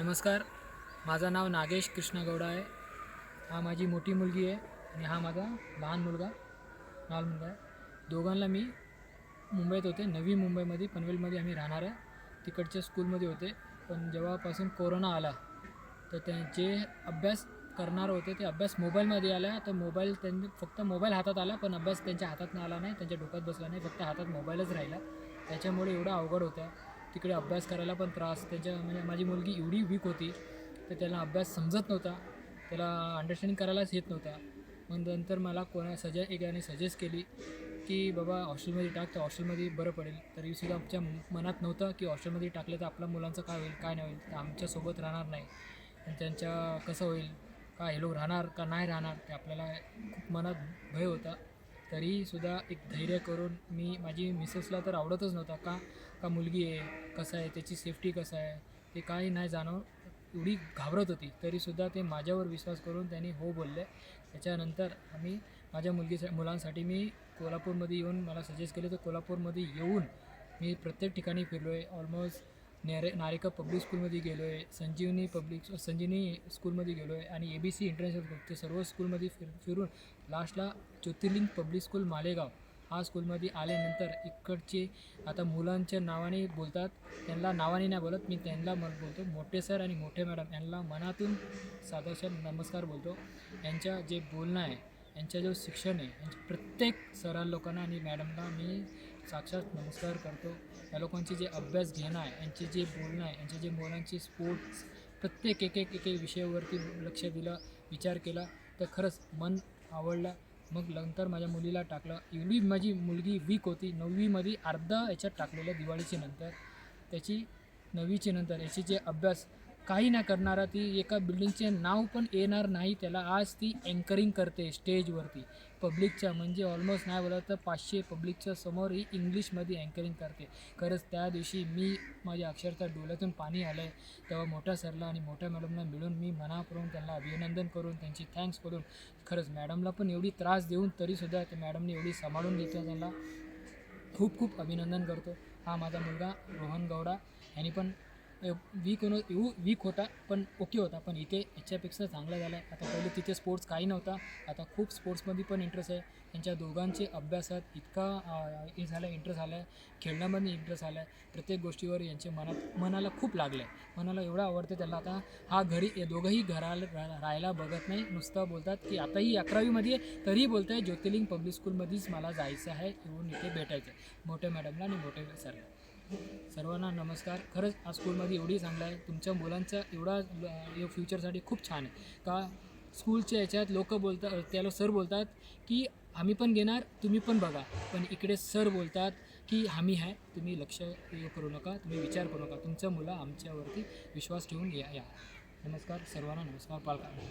नमस्कार. माझं नाव नागेश कृष्णगौडा आहे. हा माझी मोठी मुलगी आहे आणि हा माझा लहान मुलगा लहान मुलगा आहे. दोघांना मी मुंबईत होते. नवी मुंबईमध्ये पनवेलमध्ये आम्ही राहणार आहे. तिकडच्या स्कूलमध्ये होते. पण जेव्हापासून कोरोना आला तर त्यांचे अभ्यास करणार होते. ते अभ्यास मोबाईलमध्ये आला. तर मोबाईल त्यांनी फक्त मोबाईल हातात आला पण अभ्यास त्यांच्या हातात आला नाही. त्यांच्या डोक्यात बसला नाही. फक्त हातात मोबाईलच राहिला. त्याच्यामुळे एवढा अवघड होता. तिकडे अभ्यास करायला पण त्रास. त्याच्या म्हणजे माझी मुलगी एवढी वीक होती तर त्याला अभ्यास समजत नव्हता. त्याला अंडरस्टँडिंग करायलाच येत नव्हता. मग नंतर मला कोणा सजे एकाने सजेस्ट केली की बाबा हॉस्टेलमध्ये टाक तर हॉस्टेलमध्ये बरं पडेल. तरीसुद्धा आमच्या मनात नव्हतं की हॉस्टेलमध्ये टाकलं तर आपल्या मुलांचं काय होईल काय नाही होईल. तर आमच्यासोबत राहणार नाही. आणि त्यांच्या कसं होईल का हे लोक राहणार का नाही राहणार ते आपल्याला खूप मनात भय होता. तरीसुद्धा एक धैर्य करून मी माझी मिसेसला तर आवडतच नव्हता का का मुलगी आहे कसं आहे त्याची सेफ्टी कसं आहे ते काही नाही जाणव एवढी घाबरत होती तरीसुद्धा ते माझ्यावर विश्वास करून त्यांनी हो बोलले. त्याच्यानंतर आम्ही माझ्या मुलगीच्या मुलांसाठी मी कोल्हापूरमध्ये येऊन मला सजेस्ट केले तर कोल्हापूरमध्ये येऊन मी प्रत्येक ठिकाणी फिरलो आहे ऑलमोस्ट नेरे नारेका पब्लिक स्कूलमध्ये गेलो आहे संजीवनी पब्लिक संजीवनी स्कूलमध्ये गेलो आहे आणि ए बी सी इंटरनॅशनल ते सर्व स्कूलमध्ये फिर फिरून लास्टला ज्योतिर्लिंग पब्लिक स्कूल मालेगाव. हा स्कूलमध्ये आल्यानंतर इकडचे आता मुलांच्या नावाने बोलतात त्यांना नावाने नाही बोलत मी त्यांना मग बोलतो. मोठे सर आणि मोठे मॅडम यांना मनातून साधाशा नमस्कार बोलतो. यांच्या जे बोलणं आहे यांचा जो शिक्षण आहे यांच्या प्रत्येक सरां लोकांना आणि मॅडमला मी साक्षात नमस्कार करतो. या लोकांचे जे अभ्यास घेणं आहे यांचे जे बोलणं आहे यांचे जे मुलांचे स्पोर्ट्स प्रत्येक एक एक एक विषयावरती लक्ष दिलं विचार केला तर खरंच मन आवडलं. मग नंतर माझ्या मुलीला टाकलं. एवढी माझी मुलगी वीक होती. नववीमध्ये अर्धा याच्यात टाकलेलं दिवाळीच्या नंतर. त्याची नववीच्या नंतर याचे जे अभ्यास काही ना करणारा ती एका बिल्डिंगचे नाव पण येणार नाही त्याला आज ती अँकरिंग करते स्टेजवरती पब्लिकच्या म्हणजे ऑलमोस्ट नाही बोलत तर पाचशे पब्लिकच्या समोर ही इंग्लिशमध्ये अँकरिंग करते. खरंच त्या दिवशी मी माझ्या अक्षरशः डोळ्यातून पाणी आलं आहे तेव्हा मोठ्या सरला आणि मोठ्या मॅडमला मिळून मी मनापूर्वक त्यांना अभिनंदन करून त्यांची थँक्स करून खरंच मॅडमला पण एवढी त्रास देऊन तरीसुद्धा त्या मॅडमने एवढी सांभाळून घेतलं. त्यांना खूप खूप अभिनंदन करतो. हा माझा मुलगा रोहन गौडा. यांनी पण वीक होणं येऊ वीक होता पण ओके होता. पण इथे याच्यापेक्षा चांगला झाला आहे. आता पहिले तिथे स्पोर्ट्स काही नव्हता. आता खूप स्पोर्ट्समध्ये पण इंटरेस्ट आहे. त्यांच्या दोघांचे अभ्यासात इतका हे झालं आहे इंटरेस्ट आला आहे खेळण्यामध्ये इंटरेस्ट आला आहे प्रत्येक गोष्टीवर यांचे मनात मनाला खूप लागलं आहे मनाला एवढं आवडते त्याला. आता हा घरी हे दोघंही घराला रा- राहायला बघत नाही. नुसतं बोलतात की आताही अकरावीमध्ये आहे तरीही बोलत आहे ज्योतिर्लिंग पब्लिक स्कूलमध्येच मला जायचं आहे. येऊन इथे भेटायचं आहे मोठ्या मॅडमला आणि मोठ्या सरला सर्वांना नमस्कार. खरंच हा स्कूलमध्ये एवढी चांगलं आहे. तुमच्या मुलांचा एवढा फ्युचरसाठी खूप छान आहे. का स्कूलच्या याच्यात लोक बोलतात त्याला सर बोलतात की आम्ही पण घेणार तुम्ही पण बघा. पण इकडे सर बोलतात की आम्ही आहे तुम्ही लक्ष हे करू नका तुम्ही विचार करू नका. तुमचं मुलं आमच्यावरती विश्वास ठेवून या या. नमस्कार सर्वांना नमस्कार पालकांना.